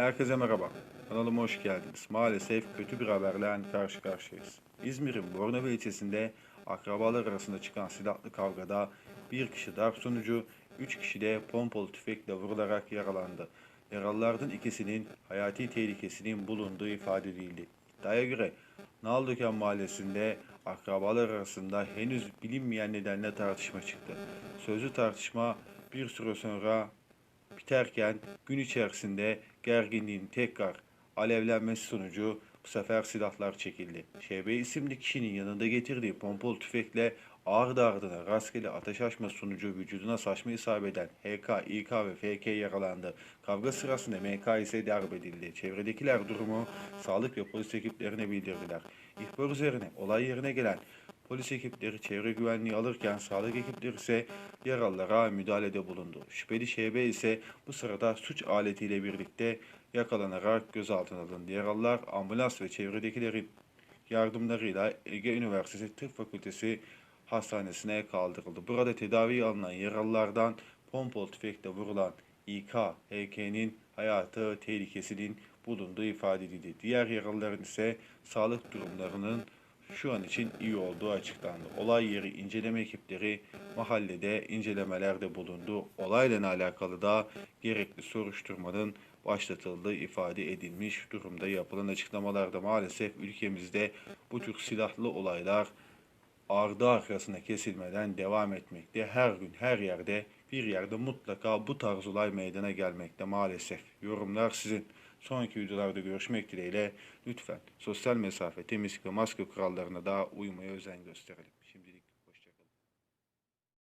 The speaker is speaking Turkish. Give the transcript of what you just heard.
Herkese merhaba. Kanalıma hoş geldiniz. Maalesef kötü bir haberle karşı karşıyayız. İzmir'in Bornova ilçesinde akrabalar arasında çıkan silahlı kavgada bir kişi darp sonucu, üç kişi de pompalı tüfekle vurularak yaralandı. Yaralılardan ikisinin hayati tehlikesinin bulunduğu ifade edildi. İddiaya göre Naldıken mahallesinde akrabalar arasında henüz bilinmeyen nedenle tartışma çıktı. Sözlü tartışma bir süre sonra biterken gün içerisinde gerginliğin tekrar alevlenmesi sonucu bu sefer silahlar çekildi. ŞB isimli kişinin yanında getirdiği pompalı tüfekle ardı ardına rastgele ateş açma sonucu vücuduna saçma isabet eden HK, İK ve FK yaralandı. Kavga sırasında MK ise darp edildi. Çevredekiler durumu sağlık ve polis ekiplerine bildirdiler. İhbar üzerine olay yerine gelen Polis ekipleri çevre güvenliği alırken sağlık ekipleri ise yaralılara müdahalede bulundu. Şüpheli ŞB ise bu sırada suç aletiyle birlikte yakalanarak gözaltına alındı. Yaralılar ambulans ve çevredekilerin yardımlarıyla Ege Üniversitesi Tıp Fakültesi hastanesine kaldırıldı. Burada tedavi alınan yaralılardan pompalı tüfekle vurulan İK, HK'nin hayatı tehlikesinin bulunduğu ifade edildi. Diğer yaralıların ise sağlık durumlarının şu an için iyi olduğu açıklandı. Olay yeri inceleme ekipleri mahallede incelemelerde bulundu. Olayla alakalı da gerekli soruşturmanın başlatıldığı ifade edilmiş durumda. Yapılan açıklamalarda maalesef ülkemizde bu tür silahlı olaylar ardı arkasına kesilmeden devam etmekte. Her gün her yerde bir yerde mutlaka bu tarz olay meydana gelmekte maalesef. Yorumlar sizin. Sonraki videolarda görüşmek dileğiyle lütfen sosyal mesafe, temizlik ve maske kurallarına da uymaya özen gösterelim.